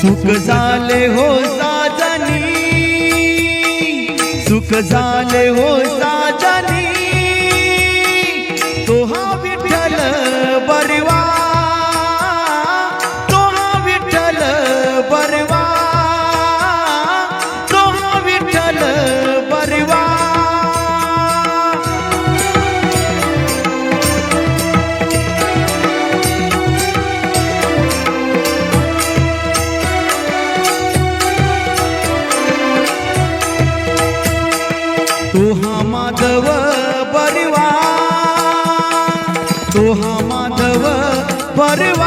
सुख झाले हो साजनी सुख झाले हो साजनी तो हा विठ्ठल बरवा बरवा तो हा माधव बरवा